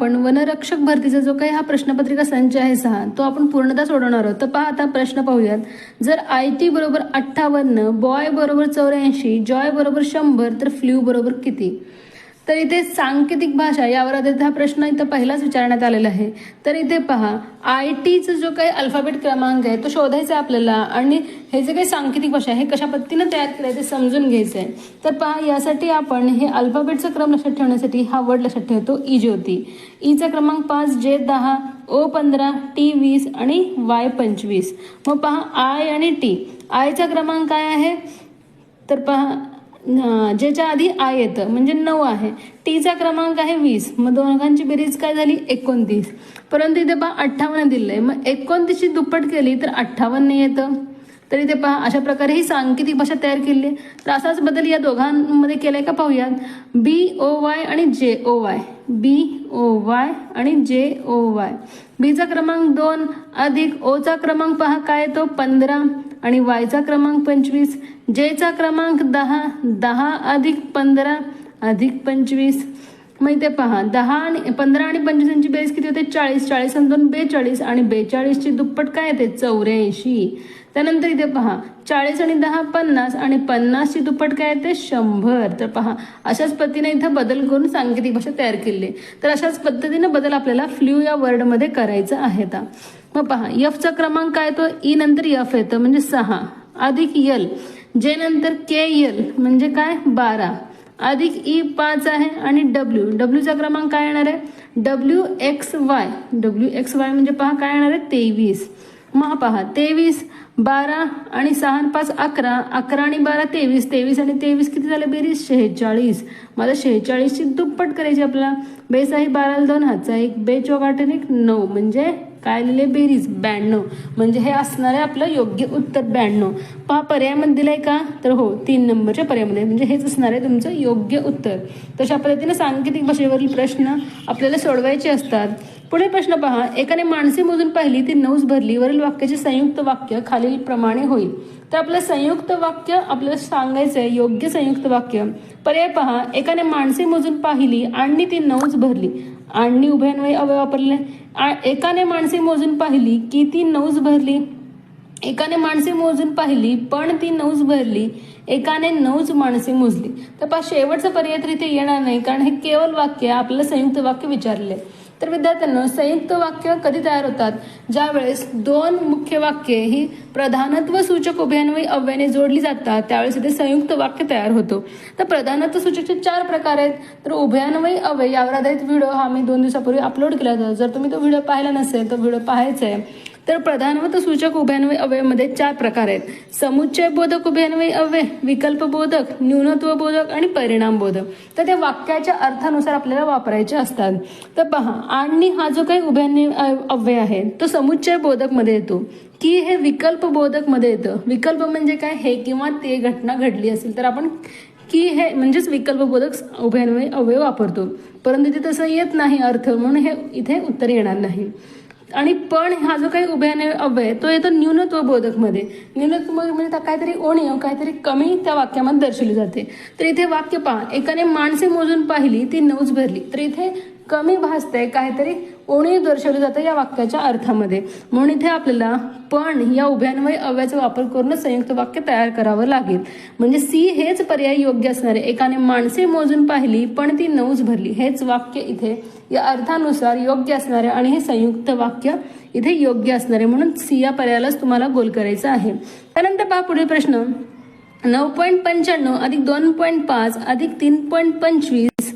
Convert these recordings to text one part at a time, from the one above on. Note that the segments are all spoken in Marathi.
आपण वनरक्षक भरतीचा जो काही हा प्रश्नपत्रिका संच आहे सहा तो आपण पूर्णतः सोडवणार आहोत. तर पहा आता प्रश्न पाहूयात. जर आय टी बरोबर अठ्ठावन्न बॉय बरोबर चौऱ्याऐंशी जॉय बरोबर शंभर तर फ्ल्यू बरोबर किती? तर इथे सांकेतिक भाषा यावर आधारित हा प्रश्न इथं पहिलाच विचारण्यात आलेला आहे. तर इथे पहा आय टीचा जो काही अल्फाबेट क्रमांक आहे तो शोधायचा आहे आपल्याला. आणि हे जे काही सांकेतिक भाषा आहे हे कशा पद्धतीनं तयार केलं आहे ते समजून घ्यायचं आहे तर पहा यासाठी आपण हे अल्फाबेटचा क्रम लक्षात ठेवण्यासाठी हा वर्ड लक्षात ठेवतो ई ज्योती. ईचा क्रमांक पाच जे दहा ओ पंधरा टी वीस आणि वाय पंचवीस. मग पहा आय आणि टी. आयचा क्रमांक काय आहे? तर पहा ज्याच्या आधी आय येतं म्हणजे नऊ आहे. टीचा क्रमांक आहे वीस. मग दोघांची बेरीज काय झाली? एकोणतीस. परंतु इथे पहा अठ्ठावन्न दिलंय. मग एकोणतीसची दुप्पट केली तर अठ्ठावन्न येतं. तर इथे पहा अशा प्रकारे ही सांकेतिक भाषा तयार केली आहे. तर असाच बदल या दोघांमध्ये केलाय का पाहूयात. बी ओ वाय आणि जे ओ वाय बी ओ वाय आणि जे ओ वाय बीचा क्रमांक दोन अधिक ओचा क्रमांक पहा काय येतो? पंधरा. आणि वायचा क्रमांक पंचवीस जेचा क्रमांक दहा दहा अधिक पंधरा अधिक पंचवीस. मग इथे पहा दहा आणि पंधरा आणि पंचवीस यांची बेस किती होते? चाळीस. चाळीस आणि दोन बेचाळीस. आणि बेचाळीसची दुप्पट काय येते? चौऱ्याऐंशी. त्यानंतर इथे पहा चाळीस आणि दहा पन्नास. आणि पन्नासची दुप्पट काय येते? शंभर. तर पहा अशाच पद्धतीने इथं बदल करून सांकेतिक भाषा तयार केली तर अशाच पद्धतीने बदल आपल्याला फ्ल्यू या वर्डमध्ये करायचा आहे आता. मग पहा यफचा क्रमांक काय तो ई e नंतर यफ येतं म्हणजे सहा. अधिक यल जे नंतर के यल म्हणजे काय? बारा. अधिक ई पाच आहे आणि डब्ल्यू डब्ल्यूचा क्रमांक काय येणार आहे? W X Y W X Y म्हणजे पहा काय येणार आहे? तेवीस. महा पहा तेवीस बारा आणि सहा आणि पाच अकरा. अकरा आणि बारा तेवीस. तेवीस आणि तेवीस किती झाले? बेरीज शेहेचाळीस. मला शेहेचाळीसची दुप्पट करायची आपल्याला. बेस आहे बाराला दोन हातचा एक. बे चौकाट एक नऊ. म्हणजे काय लिहिले बेरीज. ब्याण्णव. म्हणजे हे असणार आहे आपलं योग्य उत्तर ब्याण्णव. पहा पर्यायामध्ये दिलंय का? तर हो तीन नंबरच्या पर्यायामध्ये म्हणजे हेच असणार आहे तुमचं योग्य उत्तर. तशा पद्धतीने सांकेतिक भाषेवरील प्रश्न आपल्याला सोडवायचे असतात. पुढे प्रश्न पहा. एकाने माणसे मोजून पाहिली ती नऊस भरली. वरील वाक्याचे संयुक्त वाक्य खालील प्रमाणे होईल. तर आपलं संयुक्त वाक्य आपल्याला सांगायचं आहे योग्य संयुक्त वाक्य. पर्याय पहा. एकाने माणसे मोजून पाहिली आणि ती नऊच भरली. आणि उभयान्वयी अवय वापरले. आ- एकाने माणसे मोजून पाहिली की ती नऊच भरली. एकाने माणसे मोजून पाहिली पण ती नऊच भरली. एकाने नऊच माणसे मोजली. तर पहा शेवटचा पर्याय तर इथे येणार नाही कारण हे केवळ वाक्य आपलं संयुक्त वाक्य विचारले तर विद्यार्थ्यांना संयुक्त वाक्य कधी तयार होतात? ज्यावेळेस दोन मुख्य वाक्ये ही प्रधानत्व सूचक उभयान्वयी अव्ययाने जोडली जातात त्यावेळेस इथे संयुक्त वाक्य तयार होतो. तर प्रधानत्व सूचकचे चार प्रकार आहेत. तर उभयान्वयी अव्यय यावर आधारित व्हिडिओ हा मी दोन दिवसापूर्वी अपलोड केला होता. जर तुम्ही तो व्हिडिओ पाहिला नसेल तर व्हिडिओ पाहायचा आहे. तर प्रधानवत सूचक उभयान्वयी अव्ययमध्ये चार प्रकार आहेत. समुच्चय बोधक उभयान्वयी अव्यय विकल्प बोधक न्यूनत्व बोधक आणि परिणाम बोधक तर त्या वाक्याच्या अर्थानुसार आपल्याला वापरायचे असतात. तर पहा आणि हा जो काही उभयान्वयी अव्यय आहे तो समुच्चय बोधकमध्ये येतो. की हे विकल्प बोधकमध्ये येतं. विकल्प म्हणजे काय? हे किंवा ते घटना घडली असेल तर आपण की हे म्हणजेच विकल्प बोधक उभयान्वयी अवयव वापरतो. परंतु ते तसं येत नाही अर्थ म्हणून हे इथे उत्तर येणार नाही. आणि पण हा जो काही उभ्याने अव्यय तो येतो न्यूनत्व बोधकमध्ये न्यूनत्व म्हणजे काहीतरी ओणीव काहीतरी कमी त्या वाक्यामध्ये दर्शवली जाते. तर इथे वाक्य पहा एकाने माणसे मोजून पाहिली ती नऊच भरली. तर इथे कमी भासतंय काहीतरी उणीव दर्शवली जातं या वाक्याच्या अर्थामध्ये. म्हणून इथे आपल्याला पण या उभ्यान्वय अव्याचा वापर करूनच संयुक्त वाक्य तयार करावं लागेल. म्हणजे सी हेच पर्याय योग्य असणारे. एकाने माणसे मोजून पाहिली पण ती नऊच भरली. हेच वाक्य इथे या अर्थानुसार योग्य असणारे आणि हे संयुक्त वाक्य इथे योग्य असणारे. म्हणून सी या पर्यायालाच तुम्हाला गोल करायचं आहे. त्यानंतर पहा पुढील प्रश्न. नऊ पॉईंट पंच्याण्णव अधिक दोन पॉईंट पाच अधिक तीन पॉईंट पंचवीस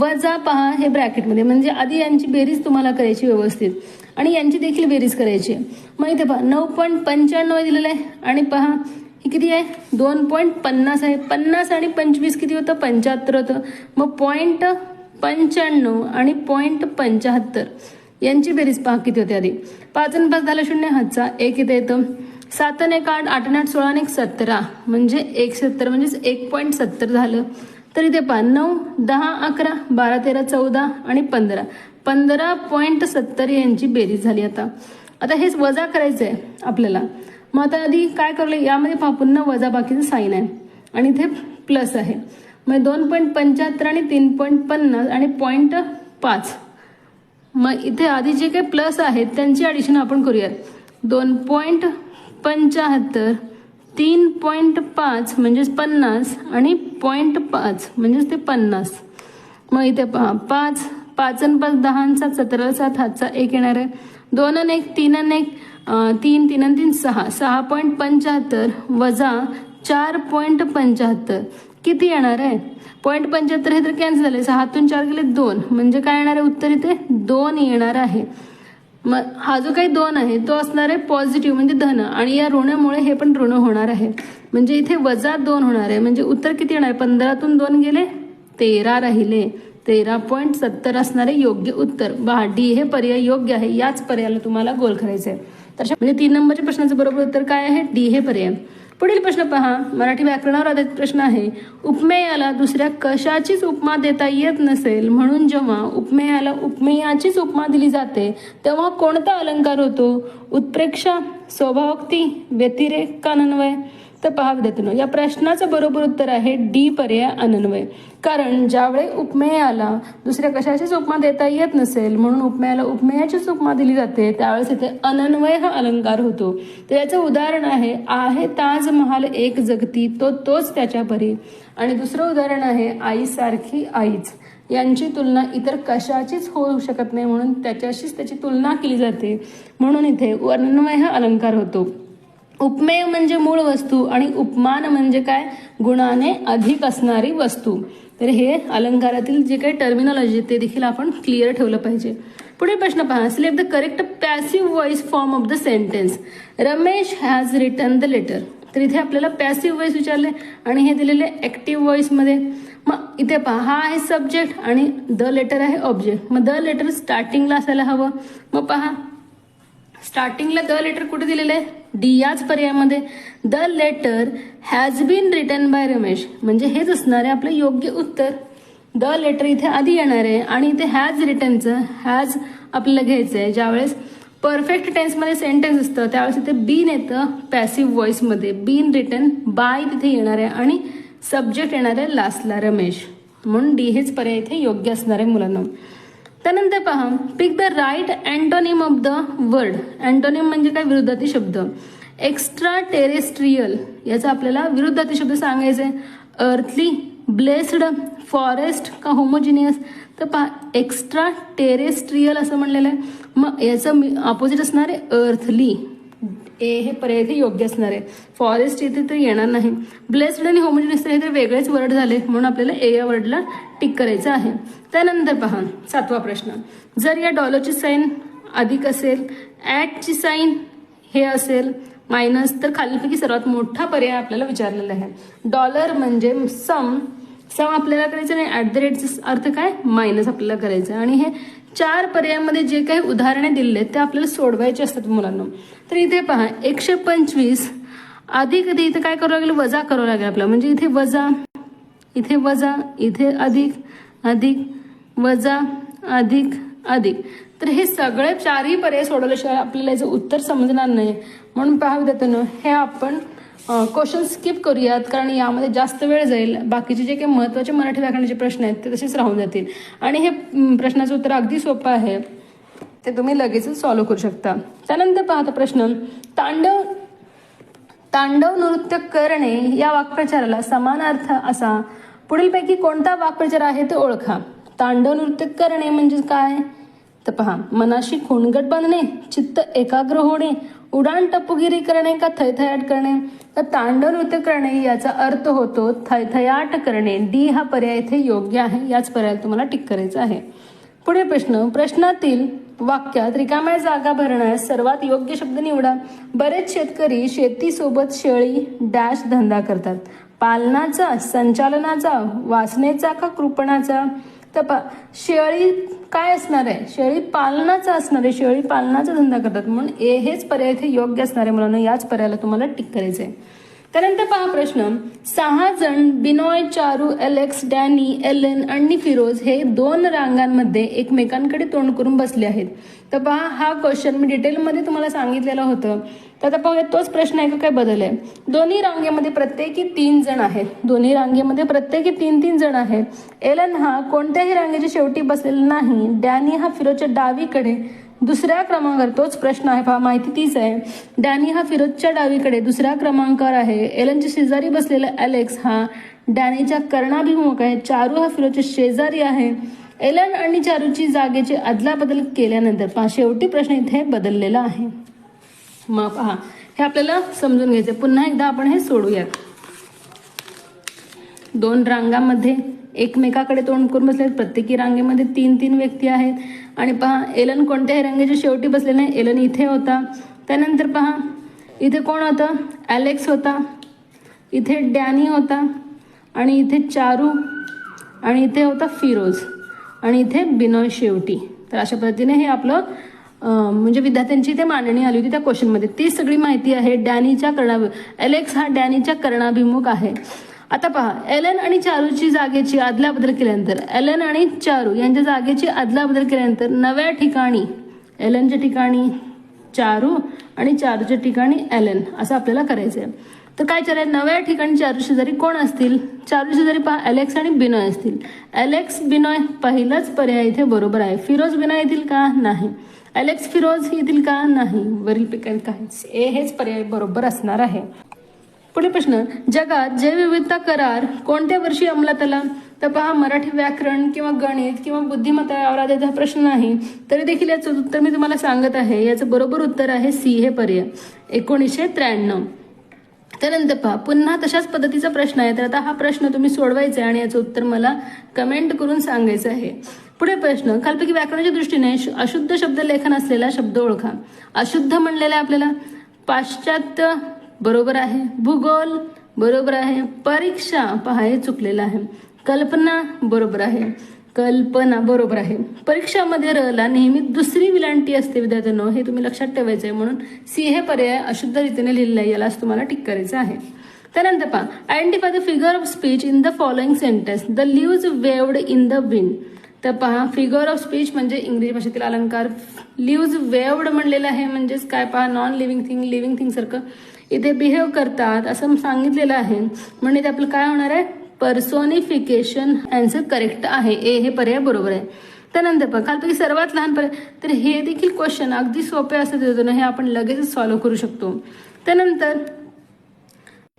वजा पहा हे ब्रॅकेटमध्ये. म्हणजे आधी यांची बेरीज तुम्हाला करायची व्यवस्थित. आणि यांची देखील बेरीज करायची मग इथे पहा नऊ पॉईंट पंच्याण्णव दिलेलं आहे. आणि पहा हे किती आहे? दोन पॉईंट पन्नास आहे. पन्नास आणि पंचवीस किती होतं? पंच्याहत्तर होतं. मग पॉईंट पंच्याण्णव आणि पॉईंट पंच्याहत्तर. यांची बेरीज पहा किती होते आधी? पाच आणि पाच झालं शून्य हातचा एक इथे येतं. सात आणि एक आठ आठ आणि आठ सोळा आणि एक सतरा. म्हणजे एक सत्तर म्हणजेच एक पॉईंट सत्तर झालं. तर इथे पहा नऊ दहा अकरा बारा तेरा चौदा आणि पंधरा. पंधरा पॉईंट सत्तर यांची बेरीज झाली आता. आता हेच वजा करायचं आहे आपल्याला. मग आता आधी काय करलं यामध्ये पहा पुन्हा वजा बाकीचं साईन आहे. आणि इथे प्लस आहे. मग दोन पॉईंट पंच्याहत्तर आणि तीन पॉईंट पन्नास आणि पॉईंट पाच. मग इथे आधी जे काही प्लस आहेत त्यांची ॲडिशन आपण करूयात. दोन पॉईंट पंच्याहत्तर तीन पॉईंट पाच म्हणजेच पन्नास आणि पॉईंट पाच म्हणजेच ते पन्नास. मग इथे पहा पाच पाच आणि पाच दहा सात सतरा सात हातचा एक येणार आहे. दोन आणि एक तीन आणि एक तीन तीन आणि तीन सहा. सहा पॉईंट पंच्याहत्तर वजा चार पॉईंट पंच्याहत्तर. किती येणार आहे? पॉईंट पंच्याहत्तर हे तर कॅन्सल झाले. सहातून चार गेले दोन. म्हणजे काय येणार आहे? उत्तर इथे दोन येणार आहे. मग हा जो काही दोन आहे तो असणार आहे पॉझिटिव्ह म्हणजे धन. आणि या ऋणामुळे हे पण ऋण होणार आहे. म्हणजे इथे वजा दोन होणार आहे. म्हणजे उत्तर किती येणार आहे? पंधरातून दोन गेले तेरा राहिले. तेरा पॉईंट सत्तर असणारे योग्य उत्तर. बहा डी हे पर्याय योग्य आहे. याच पर्यायाला तुम्हाला गोल करायचं आहे तर म्हणजे तीन नंबरच्या प्रश्नाचं बरोबर उत्तर काय आहे? डी हे पर्याय. पुढील प्रश्न पहा. मराठी व्याकरणावर आधारित प्रश्न आहे. उपमेयाला दुसऱ्या कशाचीच उपमा देता येत नसेल म्हणून जेव्हा उपमेयाला उपमेयाचीच उपमा दिली जाते तेव्हा कोणता अलंकार होतो? उत्प्रेक्षा स्वभावोक्ती व्यतिरेक कानन्वय. तर पहा विद्यार्थ्यांनो या प्रश्नाचं बरोबर उत्तर आहे डी पर्याय अनन्वय. कारण ज्यावेळी उपमेयाला दुसऱ्या कशाचीच उपमा देता येत नसेल म्हणून उपमेयाला उपमेयाचीच उपमा दिली जाते त्यावेळेस इथे अनन्वय हा अलंकार होतो. तर याचं उदाहरण आहे आहे ताजमहाल एक जगती तो तोच त्याच्या परी. आणि दुसरं उदाहरण आहे आईसारखी आईच. यांची तुलना इतर कशाचीच होऊ शकत नाही म्हणून त्याच्याशीच त्याची तुलना केली जाते. म्हणून इथे अनन्वय हा अलंकार होतो. उपमेय म्हणजे मूळ वस्तू आणि उपमान म्हणजे काय? गुणाने अधिक असणारी वस्तू. तर हे अलंकारातील जे काही टर्मिनॉलॉजी ते देखील आपण क्लिअर ठेवलं पाहिजे. पुढे प्रश्न पहा. Select the correct passive voice form of the sentence Ramesh has return the letter तर इथे आपल्याला पॅसिव्ह व्हॉइस विचारले आणि हे दिलेले ऍक्टिव्ह व्हॉइसमध्ये मग इथे पहा. हा आहे सब्जेक्ट आणि द लेटर आहे ऑब्जेक्ट मग द लेटर स्टार्टिंगला असायला हवं. मग पहा. स्टार्टिंगला द लेटर कुठे दिलेलं आहे? डी याच पर्यायामध्ये. The letter has been return by Ramesh. म्हणजे हेच असणार आहे आपलं योग्य उत्तर. द लेटर इथे आधी येणार आहे आणि इथे हॅज रिटर्नचं हॅज आपल्याला घ्यायचं आहे. ज्यावेळेस परफेक्ट टेन्समध्ये सेंटेन्स असतं त्यावेळेस इथे बीन येतं पॅसिव्ह व्हॉइसमध्ये बीन रिटर्न बाय तिथे येणार आहे आणि सब्जेक्ट येणार आहे लास्टला रमेश. म्हणून डी हेच पर्याय इथे योग्य असणार आहे मुलांना. त्यानंतर पहा pick the right antonym of the word antonym म्हणजे काय? विरुद्धार्थी शब्द. एक्स्ट्रा टेरेस्ट्रियल याचा आपल्याला विरुद्धार्थी शब्द सांगायचे अर्थली ब्लेस्ड फॉरेस्ट का होमोजिनियस तर पहा एक्स्ट्रा टेरेस्ट्रियल असं म्हणलेलं आहे. मग याचं अपोजिट असणार आहे. अर्थली ए हे पर्याय इथे योग्य असणार आहे. फॉरेस्ट इथे तर येणार नाही. ब्लेस्ड आणि होमोजिनियस हे तर वेगळेच वर्ड झाले म्हणून आपल्याला ए या वर्डला टिक करायचं आहे. त्यानंतर पहा सातवा प्रश्न. जर या डॉलरची साईन अधिक असेल ॲटची साईन हे असेल मायनस तर खालीलपैकी सर्वात मोठा पर्याय आपल्याला विचारलेला आहे. डॉलर म्हणजे सम सम आपल्याला करायचं आणि ॲट द रेटचा अर्थ काय? मायनस आपल्याला करायचं आणि हे चार पर्यायामध्ये जे काही उदाहरणे दिलेले आहेत ते आपल्याला सोडवायचे असतात मुलांना. तर इथे पहा एकशे पंचवीस. अधिक इथे इथे काय करावं लागेल? वजा करावं लागेल आपल्याला. म्हणजे इथे वजा इथे वजा इथे अधिक अधिक वजा अधिक अधिक. तर हे सगळे चारही पर्याय सोडवल्याशिवाय आपल्याला याचं उत्तर समजणार नाही. म्हणून पहा विद्यार्थ्यांनो हे आपण क्वेश्चन स्किप करूयात कारण यामध्ये जास्त वेळ जाईल. बाकीचे जे काही महत्त्वाचे मराठी व्याकरणाचे प्रश्न आहेत ते तसेच राहून जातील. आणि हे प्रश्नाचं उत्तर अगदी सोपं आहे. ते तुम्ही लगेचच सॉल्व्ह करू शकता. त्यानंतर पाहतो प्रश्न. तांडव तांडव नृत्य करणे या वाक्प्रचाराला समान अर्थ असा. पुढीलपैकी कोणता वाक्प्रचार आहे ते ओळखा. तांडव नृत्य करणे म्हणजे काय? तर पहा मनाशी खोणगट बांधणे चित्त एकाग्र होणे उडाण टपुगिरी करणे का थैथयाट करणे? तर तांडव नृत्य करणे याचा अर्थ होतो थैथयाट करणे. डी हा पर्याय इथे योग्य आहे याच पर्याय तुम्हाला टिक करायचा आहे. पुढे प्रश्न. प्रश्नातील वाक्यात रिकाम्या जागा भरण्यास सर्वात योग्य शब्द निवडा. बरेच शेतकरी शेतीसोबत शेळी डॅश धंदा करतात. पालनाचा संचालनाचा वासनेचा का कृपणाचा? तर पा शेळी काय असणार आहे? शेळी पालनाचा असणार आहे. शेळी पालनाचा धंदा करतात. म्हणून ए हेच पर्याय इथे योग्य असणार आहे मुलांना. याच पर्यायाला तुम्हाला टिक करायचं आहे त्यानंतर पहा प्रश्न. सहा जण Binoy Charu Alex Danny Allen आणि फिरोज हे दोन रांगांमध्ये एकमेकांकडे तोंड करून बसले आहेत. तर पहा हा क्वेश्चन मी डिटेलमध्ये तुम्हाला सांगितलेलं होतं. तर आता पाहूया तोच प्रश्न आहे का काय बदल आहे? दोन्ही रांगेमध्ये प्रत्येकी तीन जण आहेत. दोन्ही रांगेमध्ये प्रत्येकी तीन तीन जण आहेत. एलन हा कोणत्याही रांगेच्या शेवटी बसलेला नाही. डॅनी हा फिरोजच्या डावीकडे दुसऱ्या क्रमांकावर तोच प्रश्न आहे. पहा माहिती तीच आहे. डॅनी हा फिरोजच्या डावीकडे दुसऱ्या क्रमांकावर आहे. एलनच्या शेजारी बसलेला अलेक्स हा डॅनीच्या कर्णाभिमुख आहे. चारू हा फिरोजच्या शेजारी आहे. एलन आणि चारूची जागेची अदलाबदल केल्यानंतर पहा शेवटी प्रश्न इथे बदललेला आहे. मग पहा हे आपल्याला समजून घ्यायचं पुन्हा एकदा आपण हे सोडूयात दोन रांगामध्ये एकमेकाकडे तोंड करून बसले आहेत. प्रत्येकी रांगेमध्ये तीन तीन व्यक्ती आहेत. आणि पहा एलन कोणत्याही रांगेच्या शेवटी बसले नाही एलन इथे होता. त्यानंतर पहा इथे कोण होतं? ॲलेक्स होता. इथे डॅनी होता. आणि इथे चारू. आणि इथे होता फिरोज. आणि इथे बिनॉय शेवटी. तर अशा पद्धतीने हे आपलं म्हणजे विद्यार्थ्यांची इथे मांडणी आली होती त्या क्वेश्चनमध्ये ती सगळी माहिती आहे डॅनीच्या कर्णाभि एलेक्स हा डॅनीच्या कर्णाभिमुख आहे. आता पहा एलन आणि चारूची जागेची अदलाबदल केल्यानंतर एलन आणि चारू यांच्या जागेची अदलाबदल केल्यानंतर नव्या ठिकाणी एलनच्या ठिकाणी चारू आणि चारूच्या ठिकाणी एलन असं आपल्याला करायचं आहे तर काय चालेल नव्या ठिकाणी चारू शेजारी कोण असतील? चारू शेजारी पहा अलेक्स आणि बिनॉय असतील. अलेक्स बिनॉय पहिलाच पर्याय इथे बरोबर आहे. फिरोज बिनॉय येतील का? नाही. अलेक्स फिरोज येतील का? नाही. वरील पैकी काहीच. ए हेच पर्याय बरोबर असणार आहे. पुढे प्रश्न जगात जैवविविधता करार कोणत्या वर्षी अंमलात आला? तर पहा मराठी व्याकरण किंवा गणित किंवा बुद्धिमत्ता यावर आधारित हा प्रश्न नाही तरी देखील याचं उत्तर मी तुम्हाला सांगत आहे. याचं बरोबर उत्तर आहे सी हे पर्याय. एकोणीसशे त्र्याण्णव. त्यानंतर पहा पुन्हा तशाच पद्धतीचा प्रश्न आहे. तर आता हा प्रश्न तुम्ही सोडवायचा आहे आणि याचं उत्तर मला कमेंट करून सांगायचं आहे. पुढे प्रश्न खालपैकी व्याकरणाच्या दृष्टीने श- अशुद्ध शब्द लेखन असलेला शब्द ओळखा. अशुद्ध म्हणलेला आहे आपल्याला? पाश्चात्य बरोबर आहे. भूगोल बरोबर आहे. परीक्षा पहा हे चुकलेलं आहे. कल्पना बरोबर आहे. कल्पना बरोबर आहे. परीक्षामध्ये रला नेहमी दुसरी विलांटी असते विद्यार्थ्यांनो. हे तुम्ही लक्षात ठेवायचं आहे म्हणून सी हे पर्याय अशुद्ध रीतीने लिहिलेलं आहे. यालाच तुम्हाला टिक करायचं आहे. त्यानंतर पहा. Identify the figure of speech in the following sentence. The leaves waved in the wind. तर पहा फिगर ऑफ स्पीच म्हणजे इंग्रजी भाषेतील अलंकार. लिव्ज वेव्ड म्हणलेलं आहे म्हणजेच काय पहा non living thing living thing सारखं. इथे बिहेव करतात असं सांगितलेलं आहे. म्हणजे ते आपलं काय होणार आहे? पर्सोनिफिकेशन आन्सर करेक्ट आहे. ए हे पर्याय बरोबर आहे. त्यानंतर पण सर्वात लहान पर्याय. तर हे देखील क्वेश्चन अगदी सोपे असं देतो ना हे आपण लगेच सॉल्व्ह करू शकतो. त्यानंतर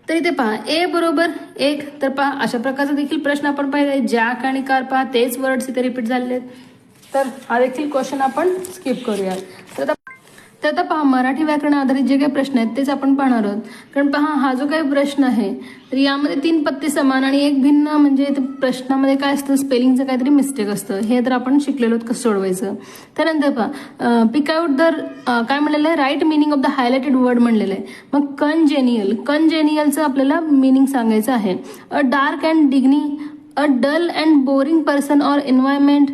तर इथे पहा ए बरोबर एक तर पहा अशा प्रकारचा देखील प्रश्न आपण पाहिजे जॅक आणि कार पहा तेच वर्ड्स इथे रिपीट झालेले आहेत. तर हा देखील क्वेश्चन आपण स्किप करूयात. तर तर आता पहा मराठी व्याकरण आधारित जे काही प्रश्न आहेत तेच आपण पाहणार आहोत. कारण पहा हा जो काही प्रश्न आहे तर यामध्ये तीन पत्ते समान आणि एक भिन्न म्हणजे प्रश्नामध्ये काय असतं स्पेलिंगचं काहीतरी मिस्टेक असतं. हे तर आपण शिकलेलो आहोत कसं सोडवायचं. त्यानंतर पहा पिक आउट द काय म्हणलेलं आहे? Right meaning of the highlighted word म्हणलेलं आहे. मग कनजेनियल कनजेनियलचं आपल्याला मिनिंग सांगायचं आहे. A dark and डिग्नी a dull and boring person or environment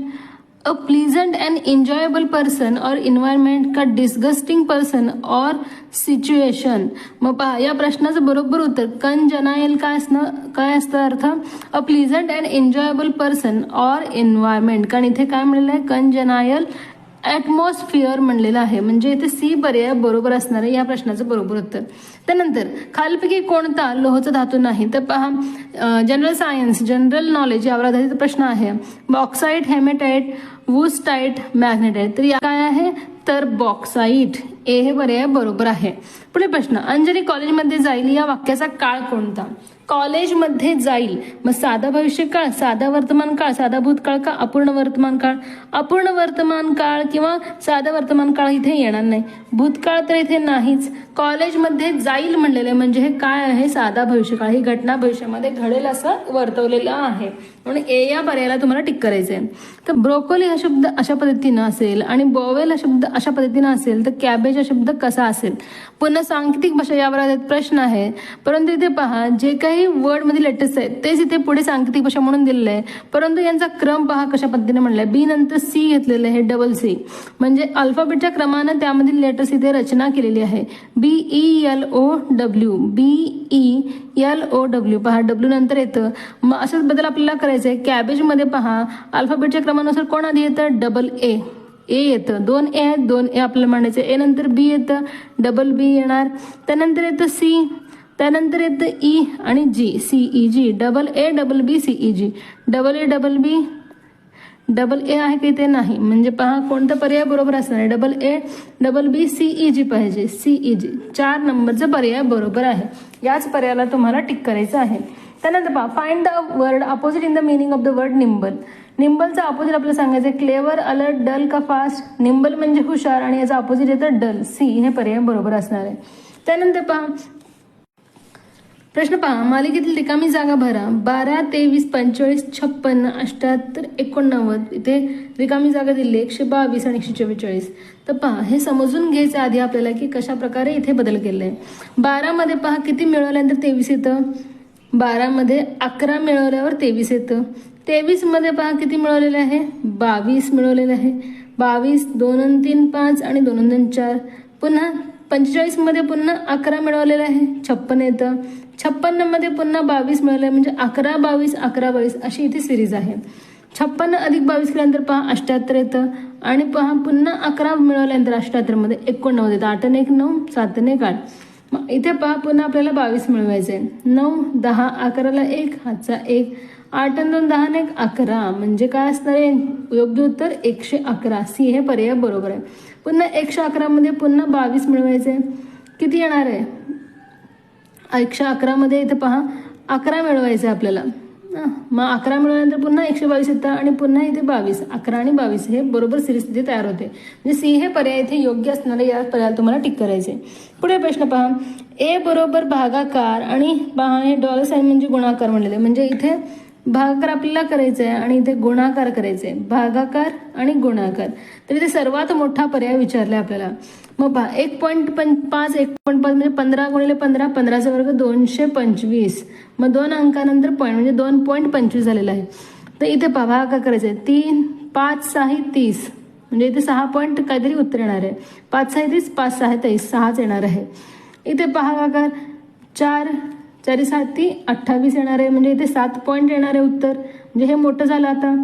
a pleasant and enjoyable person or environment का डिस्गस्टिंग पर्सन और सिच्युएशन मग पहा या प्रश्नाचं बरोबर उत्तर कन जनायल काय असणं काय असतं अर्थ? A pleasant and enjoyable person or environment कारण इथे काय म्हणलेलं आहे कन जनायल ॲटमॉस्फिअर म्हणलेलं आहे. म्हणजे इथे सी पर्याय बरोबर असणार आहे या प्रश्नाचं बरोबर उत्तर. त्यानंतर खालपैकी कोणता लोहचा धातू नाही? तर पहा जनरल सायन्स जनरल नॉलेज यावर आधारित प्रश्न आहे. बॉक्साईट हेमेटाईट वुस्टाईट मॅग्नेटाईट तर या काय आहे? तर बॉक्साईट ए हे पर्याय बरोबर आहे. पुढे प्रश्न. अंजली कॉलेजमध्ये जाईल या वाक्याचा काळ कोणता? कॉलेजमध्ये जाईल. मग साधा भविष्य काळ साधा वर्तमान काळ साधा भूतकाळ का अपूर्ण वर्तमान काळ? अपूर्ण वर्तमान काळ किंवा साधा वर्तमान काळ इथे येणार नाही. भूतकाळ तर इथे नाहीच. कॉलेजमध्ये जाईल म्हणलेलं म्हणजे हे काय आहे? साधा भविष्यकाळ ही घटना भविष्यामध्ये घडेल असं वर्तवलेलं आहे. म्हणून ए या पर्यायाला तुम्हाला टिक करायचं आहे तर ब्रोकोली हा शब्द अशा पद्धतीनं असेल आणि बॉवेल हा शब्द अशा पद्धतीनं असेल तर कॅबेज हा शब्द कसा असेल? पुन्हा सांकेतिक भाषा यावर आधारित प्रश्न आहे परंतु इथे पहा जे काही काही वर्डमध्ये लेटेस्ट आहेत. तेच इथे पुढे सांकेतिक भाषा म्हणून दिलेलं आहे. परंतु यांचा क्रम पहा कशा पद्धतीने म्हणलाय. बी नंतर सी घेतलेलं आहे डबल सी म्हणजे अल्फाबेटच्या क्रमानं त्यामधील लेटर्स इथे रचना केलेली आहे. B E L O W B E L O W पहा डब्ल्यू नंतर येतं. मग असंच बदल आपल्याला करायचं आहे कॅबेजमध्ये पहा अल्फाबेटच्या क्रमानुसार कोण आधी येतं? डबल ए ए येतं. दोन ए आहेत. दोन ए आपल्याला मांडायचं ए नंतर बी येतं. डबल बी येणार. त्यानंतर येतं सी त्यानंतर येतं ई आणि G C E G double A double B C E G double A double B double A आहे की ते नाही. म्हणजे पहा कोणता पर्याय बरोबर असणार आहे? Double A double B C E G पाहिजे. सी ई जी चार नंबरचा पर्याय बरोबर आहे. याच पर्यायाला तुम्हाला टिक करायचं आहे. त्यानंतर पहा find the word opposite in the meaning of the word nimble निंबलचा opposite आपल्याला सांगायचं क्लेवर अलर्ट डल का फास्ट निंबल म्हणजे हुशार आणि याचा अपोजिट येतं डल सी हे पर्याय बरोबर असणार आहे. त्यानंतर पहा प्रश्न पहा मालिकेतील रिकामी जागा भरा. बारा तेवीस पंचेचाळीस छप्पन्न अठ्याहत्तर एकोणनव्वद. इथे रिकामी जागा दिली एकशे बावीस आणि एकशे चव्वेचाळीस. तर पहा हे समजून घ्यायचं आधी आपल्याला की कशा प्रकारे इथे बदल केले. आहे बारामध्ये पहा किती मिळवल्यानंतर तेवीस येतं? बारामध्ये अकरा मिळवल्यावर तेवीस येतं. तेवीसमध्ये पहा किती मिळवलेलं आहे? बावीस मिळवलेलं आहे. बावीस दोन तीन पाच आणि दोन तीन दोन चार. पुन्हा पंचेचाळीसमध्ये पुन्हा अकरा मिळवलेलं आहे. छप्पन येतं. छप्पन्नमध्ये पुन्हा बावीस मिळवलं आहे म्हणजे अकरा बावीस अकरा बावीस अशी इथे सिरीज आहे. छप्पन्न अधिक बावीस केल्यानंतर पहा अष्ट्याहत्तर येतं. आणि पहा पुन्हा अकरा मिळवल्यानंतर अष्ट्याहत्तरमध्ये एकोणनव्वद येतं. आठ आणि एक नऊ सात एक आठ. मग इथे पहा पुन्हा आपल्याला बावीस मिळवायचे नऊ दहा अकराला एक हातचा एक. आठ आणि दोन दहा एक अकरा. म्हणजे काय असणार आहे? योग्य उत्तर एकशे अकरा. सी हे पर्याय बरोबर आहे. पुन्हा एकशे अकरामध्ये पुन्हा बावीस मिळवायचे. किती येणार आहे? एकशे अकरामध्ये इथे पहा अकरा मिळवायचं आहे आपल्याला मग अकरा मिळवल्यानंतर पुन्हा एकशे बावीस येतं आणि पुन्हा इथे बावीस. अकरा आणि बावीस हे बरोबर सिरीज तिथे तयार होते. म्हणजे सी हे पर्याय इथे योग्य असणारे या पर्याय तुम्हाला टिक करायचे. पुढे प्रश्न पहा. ए बरोबर भागाकार आणि पहा हे डॉलर साईन म्हणजे गुणाकार म्हणलेले. म्हणजे इथे भागाकार आपल्याला करायचा आहे आणि इथे गुणाकार करायचे आहे भागाकार आणि गुणाकार. तर इथे सर्वात मोठा पर्याय विचारलाय आपल्याला. मग पहा एक पॉईंट पं पाच एक पॉईंट पाच म्हणजे पंधरा गुणिले पंधरा पंधराचा वर्ग दोनशे पंचवीस. मग दोन अंकानंतर पॉईंट म्हणजे दोन पॉईंट पंचवीस झालेला आहे. तर इथे पहा भागाकार करायचा आहे तीन पाच सहा तीस. म्हणजे इथे सहा पॉईंट काहीतरी उत्तर येणार आहे. पाच सहा तीस पाच सहा तेवीस सहाच येणार आहे. इथे पहा काका चार चारी साती अठ्ठावीस येणार आहे म्हणजे इथे सात पॉईंट येणार आहे उत्तर. म्हणजे हे मोठं झालं आता.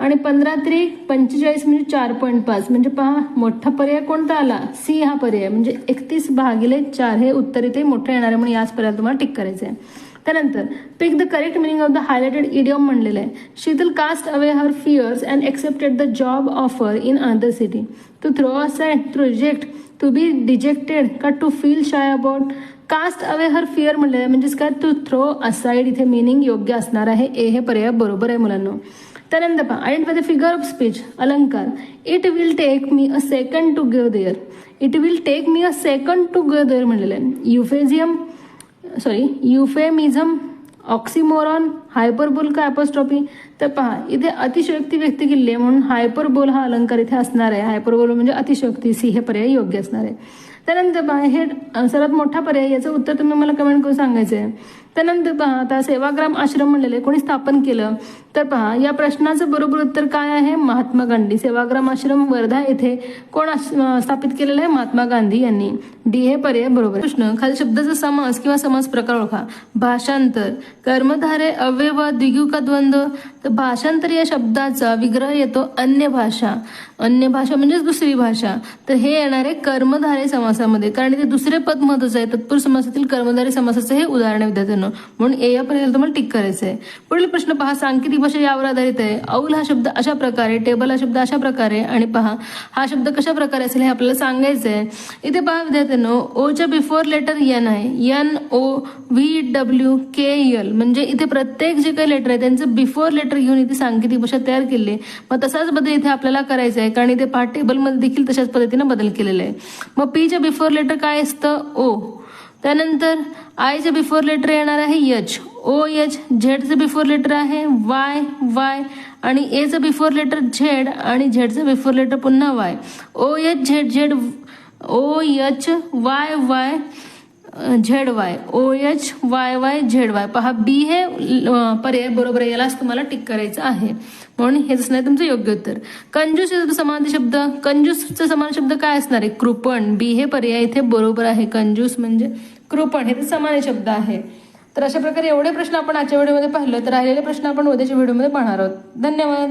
आणि पंधरा त्रिक पंचेचाळीस म्हणजे चार पॉईंट पाच. म्हणजे पहा मोठा पर्याय कोणता आला? सी हा पर्याय. म्हणजे एकतीस भागिले चार हे उत्तर इथे मोठं येणार आहे म्हणून याच पर्याय तुम्हाला टिक करायचं आहे त्यानंतर pick the correct meaning of the highlighted idiom म्हणलेलं आहे. Sheetal cast away her fears and accepted the job offer in other city to throw aside to reject to be dejected का to feel shy about cast away her fear म्हणलेलं आहे म्हणजेच काय टू थ्रो असाइड इथे मिनिंग योग्य असणार आहे. ए हे पर्याय बरोबर आहे मुलांना. त्यानंतर पहा identify the figure of speech अलंकार. It will take me a second to give there it will take me a second to give there म्हणलेलं आहे. युफेझियम सॉरी युफेमिझम ऑक्सिमोरॉन हायपरबोल का ॲपोस्ट्रॉपी तर पहा इथे अतिशयोक्ती व्यक्त केली आहे म्हणून हायपरबोल हा अलंकार इथे असणार आहे. हायपरबोल म्हणजे अतिशयोक्ती सी हे पर्याय योग्य असणार आहे. त्यानंतर पहा हे सर्वात मोठा पर्याय याचं उत्तर तुम्ही मला कमेंट करून सांगायचं आहे त्यानंतर पहा आता सेवाग्राम आश्रम म्हणलेले कोणी स्थापन केलं? तर पहा या प्रश्नाचं बरोबर उत्तर काय आहे? महात्मा गांधी. सेवाग्राम आश्रम वर्धा येथे कोण आश- स्थापित केलेलं आहे? महात्मा गांधी यांनी. डी हे पर्याय बरोबर. प्रश्न खाली शब्दाचा समास किंवा समास प्रकार ओळखा. भाषांतर. कर्मधारे अव्यय व द्विगु द्वंद्व? तर भाषांतर या शब्दाचा विग्रह येतो अन्य भाषा. अन्य भाषा म्हणजेच दुसरी भाषा. तर हे येणारे कर्मधारे समासामध्ये. कारण इथे दुसरे पद महत्वाचं आहे. तत्पुर समासातील कर्मधारे समासाचं हे उदाहरण विद्यार्थ्यांना. विद्यार्थ्यांनो म्हणून ए या पर्यायाला तुम्हाला टिक करायचं आहे पुढील प्रश्न पहा सांकेतिक भाषा यावर आधारित आहे. औल हा शब्द अशा प्रकारे टेबल हा शब्द अशा प्रकारे आणि पहा हा शब्द कशा प्रकारे असेल हे आपल्याला सांगायचं आहे इथे पहा विद्यार्थ्यांनो ओच्या बिफोर लेटर एन आहे. N O V W K L म्हणजे इथे प्रत्येक जे काही लेटर आहे त्यांचं बिफोर लेटर घेऊन इथे सांकेतिक भाषा तयार केली आहे. मग तसाच बदल इथे आपल्याला करायचा आहे कारण इथे पहा टेबलमध्ये देखील तशाच पद्धतीने बदल केलेला आहे. मग पीच्या बिफोर लेटर काय असतं? ओ त्यानंतर आयचं बिफोर लेटर येणार आहे यच ओ एच झेडचं बिफोर लेटर आहे वाय वाय आणि एचं बिफोर लेटर झेड आणि झेडचं बिफोर लेटर पुन्हा Y O H Z Z O H Y Y Z Y O H Y Y Z Y पहा बी हे पर्याय बरोबर आहे यालाच तुम्हाला टिक करायचं आहे. म्हणून हेच असणार तुमचं योग्य उत्तर. कंजूस समाधी समानार्थी शब्द कंजूसचा समान शब्द काय असणार आहे? कृपण. बी हे पर्याय इथे बरोबर आहे कंजूस म्हणजे कृपण हे तर समान शब्द आहे. तर अशा प्रकारे एवढे प्रश्न आपण आजच्या व्हिडिओमध्ये पाहिलं तर राहिलेले प्रश्न आपण उद्याच्या व्हिडिओमध्ये पाहणार आहोत. धन्यवाद.